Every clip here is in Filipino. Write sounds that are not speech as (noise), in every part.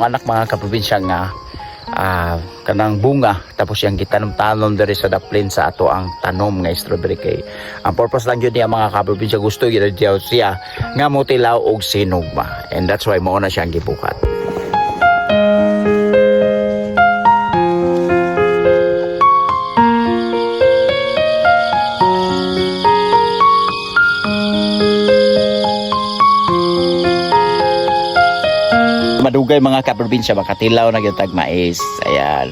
akong anak mga kaprobinsya nga ah, kanang bunga. Tapos yung gitanom-tanom diri sa daplin sa ato ang tanom nga strawberry. Kay ang purpose lang yun niya mga kaprobinsya gusto gyud diyaw siya. Nga motilaw og sinugma. And that's why mo na siyang gibukat madugay mga kaprobinsya. Makatilaw na gyud mais. Ayan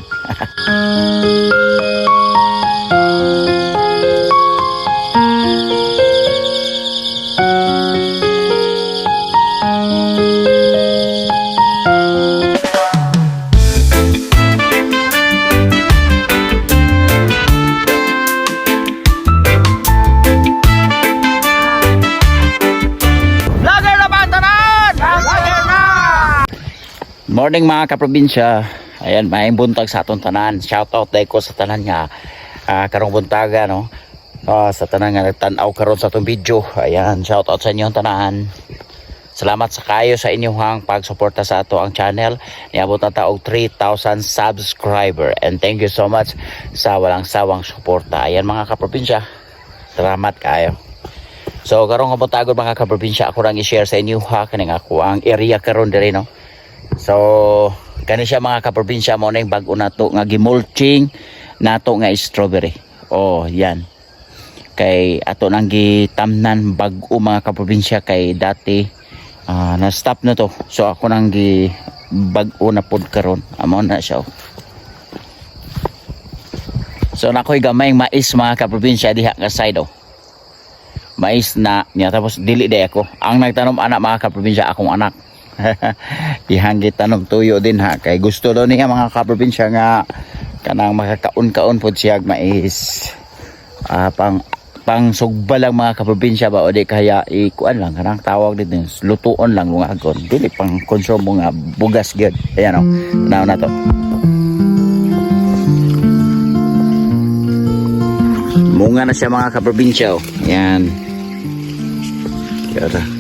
(laughs) Morning mga kaprobinsya. Ayan, maayong buntag sa atong tanan. Shout out dahil ko sa tanan nga ah, karong buntaga no. Ah, sa tanan nga nagtanaw karon sa atong video. Ayan, shout out sa inyong tanan. Salamat sa kayo sa inyong pagsuporta sa ato ang channel. Niabot na taog 3,000 subscriber. And thank you so much sa walang sawang suporta. Ayan mga kaprobinsya. Salamat kayo. So karong kabutagod mga kaprobinsya ako lang i-share sa inyo ha kaning ako ang area karon diri no. So kani siya mga kaprobinsya mo na yung bag-o nato nga gimulching nato nga strawberry. Oh, yan. Kay ato nang gitamnan bag-o mga kaprobinsya kay dati ah, na stop na to. So ako nang gi bag-o na pod karon. Amo na siya. oh. So nakoy gamay mais mga kaprobinsya diha nga side oh mais na niya tapos dili day ako ang nagtanom anak mga kaprobinsya akong anak (laughs) ihanggit tanom tuyo din ha? Kay gusto daw niya mga kaprobinsya nga kanang makakaon-kaon pod siya og mais. Ah, pang pang sugba lang mga kaprobinsya ba? O di kaya ikuan lang kanang tawag din lutuon lang mga agon. Dili pang konsumo nga bugas gyud. Ayan o tanaw na to? Munga na siya mga kaprobinsya oh. Yan. Yara.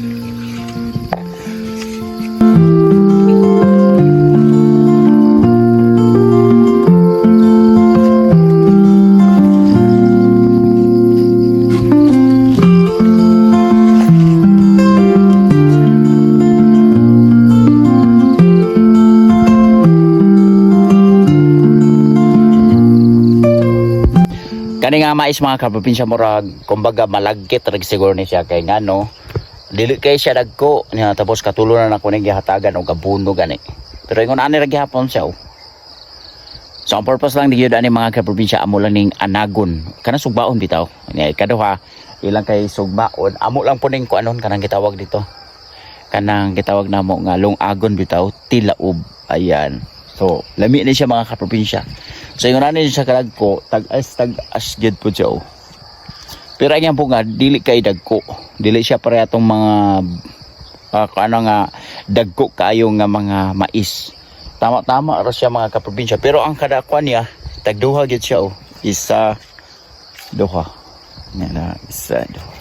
Kani nga mais mga kaprobinsya murag kumbaga malagkit rag siguro ni siya kay ngano dili kay siya dagko niya tapos katulunan ako ning gihatagan og kabuno gani. Pero ingon ani ra gihapon siya. oh. So ang purpose lang digid ani mga kaprobinsya amo lang ning anagon. Kana sugbaon bitaw. Ni kaduha ilang kay sugbaon amo lang po ning kuanon kanang gitawag dito. Kanang gitawag namo nga lungagon bitaw tilaob. Ayan. So lami ni siya mga kaprobinsya. So yung nani sa kalagko, tag-as tag-as jud po siya. oh. Pero ang po nga dili kay dagko. Dili siya pare atong mga uh, ano nga dagko kayo nga mga mais. Tama-tama ra siya mga kaprobinsya. Pero ang kadakwan niya tagduha gyud siya oh. Isa duha. Yan na isa duha.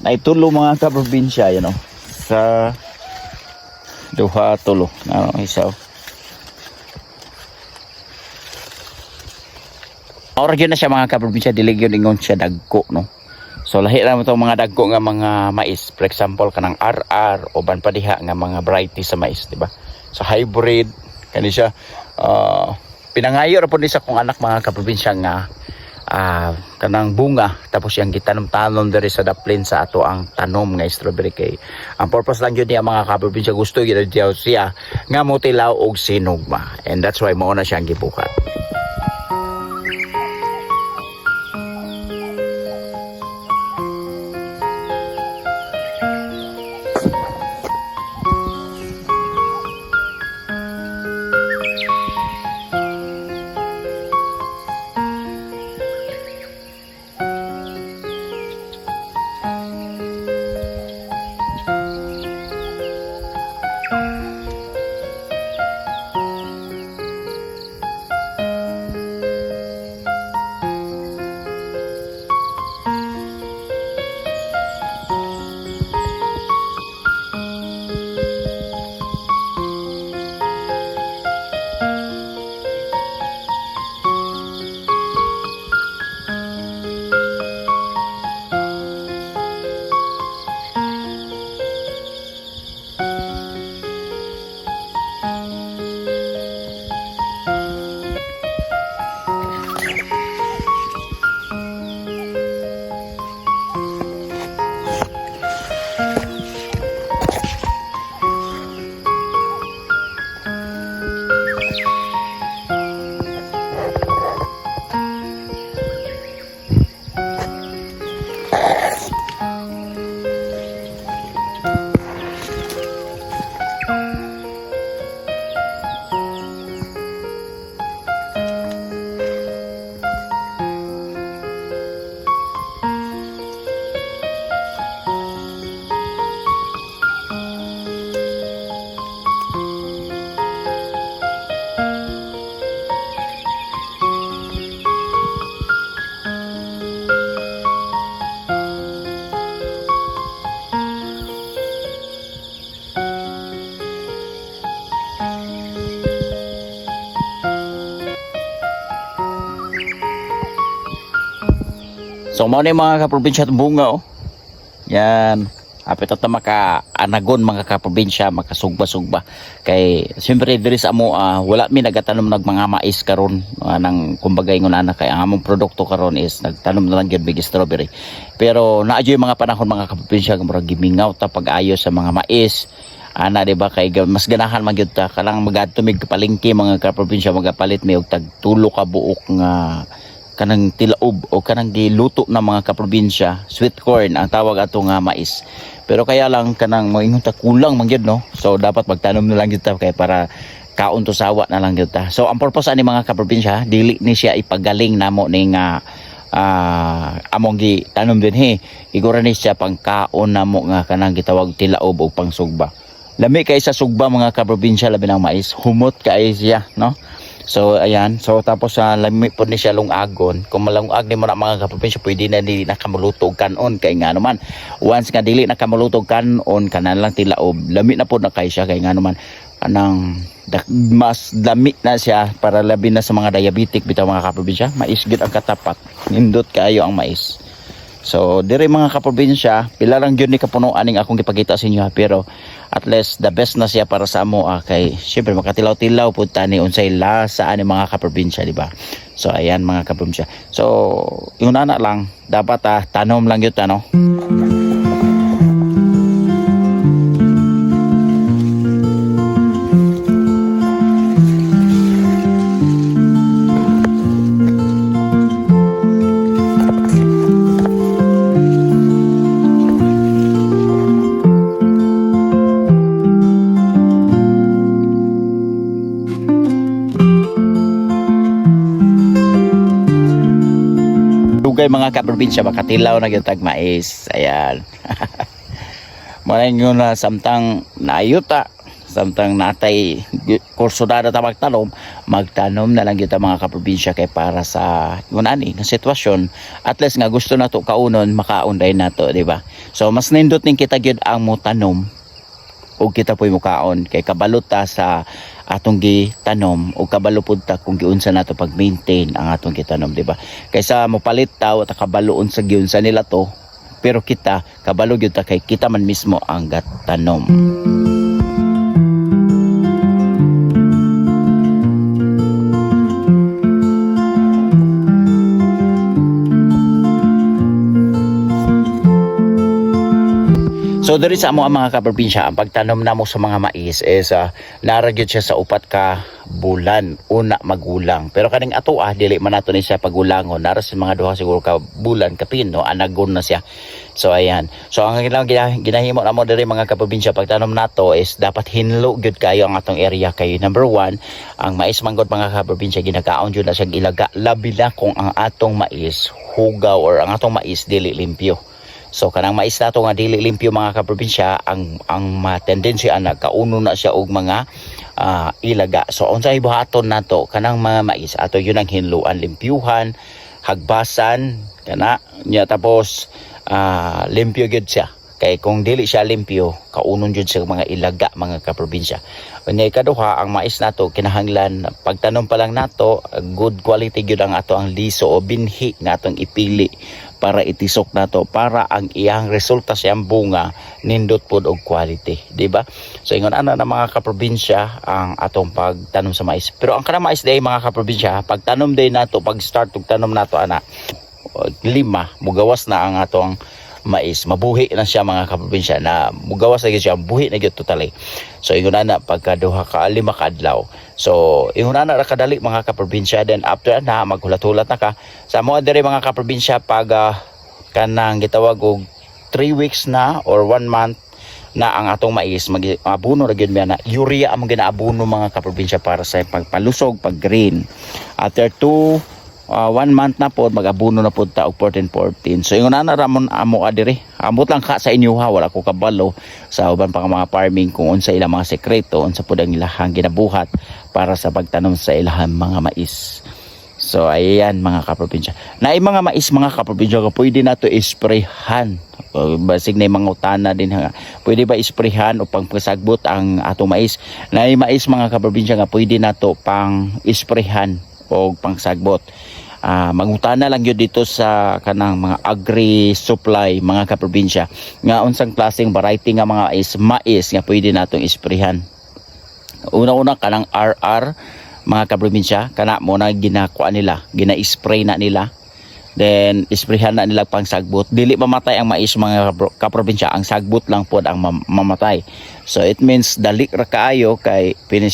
Naitulo mga kaprobinsya yan oh. Sa duha tulo. Ano isa oh. Ora gyud na siya mga kaprobinsya dili gyud ingon siya dagko no. So lahi ra mo tong mga dagko nga mga mais. For example kanang RR o ban pa diha nga mga variety sa mais, di ba? So hybrid kani siya ah, pinangayo ra pud ni sa kong anak mga kaprobinsya nga ah, kanang bunga tapos yung gitanom-tanom diri sa daplin sa ato ang tanom nga strawberry kay ang purpose lang yun niya mga kaprobinsya gusto gyud siya nga motilaw og sinugma and that's why mo na siyang gibukat Oh. So mo ni mga kaprobinsya itong bunga oh. Yan. Apit ito maka anagon mga kaprobinsya makasugba-sugba kay siyempre diri sa amo ah, wala mi nagatanom nag mga mais karon uh, nang kumbaga ingon ana kay ang among produkto karon is nagtanom na lang gyud big strawberry pero naadyo mga panahon mga kaprobinsya murag gimingaw ta pag-ayo sa mga mais ana di ba kay mas ganahan man gyud ta kalang magadto mig palengke mga kaprobinsya magapalit mi og tag tulo ka buok nga kanang tilaob o kanang giluto na mga kaprobinsya sweet corn ang tawag ato nga mais. Pero kaya lang kanang moingon ta kulang man gyud no? So dapat magtanom na lang gyud ta kay para kaon to sawa na lang gyud ta. So ang purpose ani mga kaprobinsya dili ni siya ipagaling namo ni nga ah among gi tanom din he. Igura ni siya pangkaon namo nga kanang gitawag tilaob o pangsugba. Lami kay sa sugba mga kaprobinsya labi ng mais. Humot kay siya no So ayan, so tapos sa lami po ni siya lungagon. Kung malungag ni mo na mga kaprobinsya, pwede na dili na kamulutog kanon kay nga naman. Once nga dili na kamulutog kanon kanan lang tilaob. Lami na po na kay siya kay nga naman anang mas lami na siya para labi na sa mga diabetic bitaw mga kaprobinsya. Mais gid ang katapat. Nindot kayo ang mais. So, dire mga kaprobinsya, pila lang gyud ni kapunuan ning akong gipakita sa inyo pero at least the best na siya para sa amo ah, kay syempre makatilaw-tilaw pud tani unsay lasa ani mga kaprobinsya, di ba? So, ayan mga kaprobinsya. So, yung ana lang, dapat ah, tanom lang yun ano. Dugay mga kaprobinsya makatilaw na gyud tag mais. Ayan. (laughs) Maray nyo na samtang naayuta, samtang natay kurso na ta magtanom, magtanom na lang gyud ta mga kaprobinsya kay para sa yun ani nga sitwasyon at least nga gusto na to kaunon makaunday nato, di ba? So mas nindot ning kita gyud ang mo tanom ug kita po'y mukaon kay kabalo ta sa atong gitanom ug kabalo pud ta kung giunsa nato pag-maintain ang atong gitanom di ba? Kaysa mopalit ta o ta kabalo unsa giunsa nila to pero kita kabalo gyud ta kay kita man mismo ang gatanom So diri sa amo ang mga kaprobinsya, ang pagtanom namo sa mga mais is uh, naragyod siya sa upat ka bulan, una magulang. Pero kaning ato ah, dili man nato ni siya pagulangon. Nara sa mga duha siguro ka bulan kapin no, anagon na siya. So ayan. So ang ilang gina- ginahimo namo diri mga kaprobinsya pagtanom nato is dapat hinlo gyud kayo ang atong area kay number one, ang mais manggod mga kaprobinsya ginakaon jud na siya ilaga labi na kung ang atong mais hugaw or ang atong mais dili limpyo. So kanang mais nato nga dili limpyo mga kaprobinsya ang ang ma-tendency ana kauno na siya og mga ah, ilaga. So unsay buhaton nato kanang mga mais ato yun ang hinluan limpyuhan, hagbasan kana nya tapos ah, limpyo gyud siya. Kay kung dili siya limpyo, kaunon jud sa mga ilaga mga kaprobinsya. Unya ikaduha ang mais nato kinahanglan pagtanom pa lang nato good quality gyud ang ato ang liso o binhi nga atong ipili para itisok nato para ang iyang resulta siyang bunga nindot pod og quality di ba? So ingon ana na mga kaprobinsya ang atong pagtanom sa mais. Pero ang kanang mais day mga kaprobinsya pagtanom day nato pag start og tanom nato ana lima mugawas na ang atong mais. Mabuhi na siya mga kaprobinsya na mugawas na siya buhi na gyud totally. So ingon ana pagka duha ka lima ka adlaw so ingon ana ra kadali mga kaprobinsya. Then after na maghulat-hulat na ka. Sa mo diri mga kaprobinsya pag ah, kanang gitawag og 3 weeks na or 1 month na ang atong mais mag abuno ra gyud na urea ang ginaabuno mga kaprobinsya para sa pagpalusog pag green after 2 uh, one month na po mag-abuno na po ta og 14 14 so ingon na ramon amo adiri amot lang ka sa inyo ha wala ko kabalo sa uban pa mga farming kung unsa ilang mga sekreto unsa pud ang ilahang ginabuhat para sa pagtanom sa ilahang mga mais So ayan mga kaprobinsya. Na mga mais mga kaprobinsya nga pwede na to isprayhan. O, Basig na yung mga utana din nga. Pwede ba isprayhan o pang pasagbot ang atong mais. Na mais mga kaprobinsya nga pwede na to pang isprayhan o pang sagbot. Ah, mangutana lang yun dito sa kanang mga agri supply mga kaprobinsya. Nga unsang klaseng variety nga mga is mais nga pwede natong isprehan una-una kanang RR mga kaprobinsya kana mo na ginakuha nila gina-spray na nila. Then isprayhan na nila pang sagbot. Dili mamatay ang mais mga kapro- kaprobinsya ang sagbot lang pod ang mam- mamatay. So it means dali ra kaayo kay pinin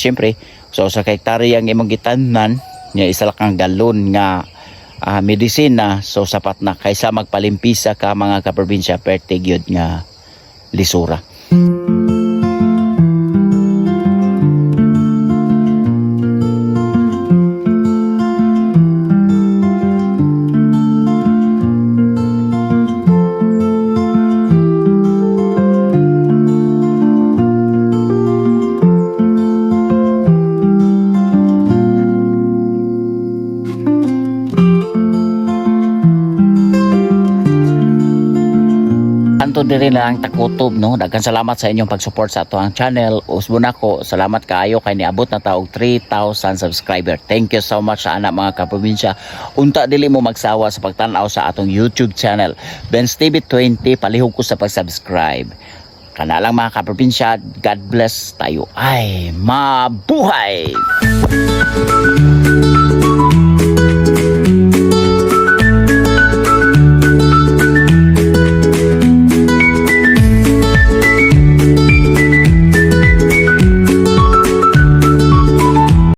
so sa hektare ang imong gitanan nya isa lang kang galon nga ah, medisina so sapat na kaysa magpalimpisa ka mga kaprobinsya perte gyud nga lisura diri lang takutob no. Daghan salamat sa inyong pag-support sa ato ang channel. Usbon ako. Salamat kaayo kay niabot na taog 3,000 subscriber. Thank you so much sa anak mga kaprobinsya. Unta dili mo magsawa sa pagtan-aw sa atong YouTube channel. Benz TV 20 palihog ko sa pag-subscribe. Kana lang mga kaprobinsya. God bless tayo. Ay, mabuhay!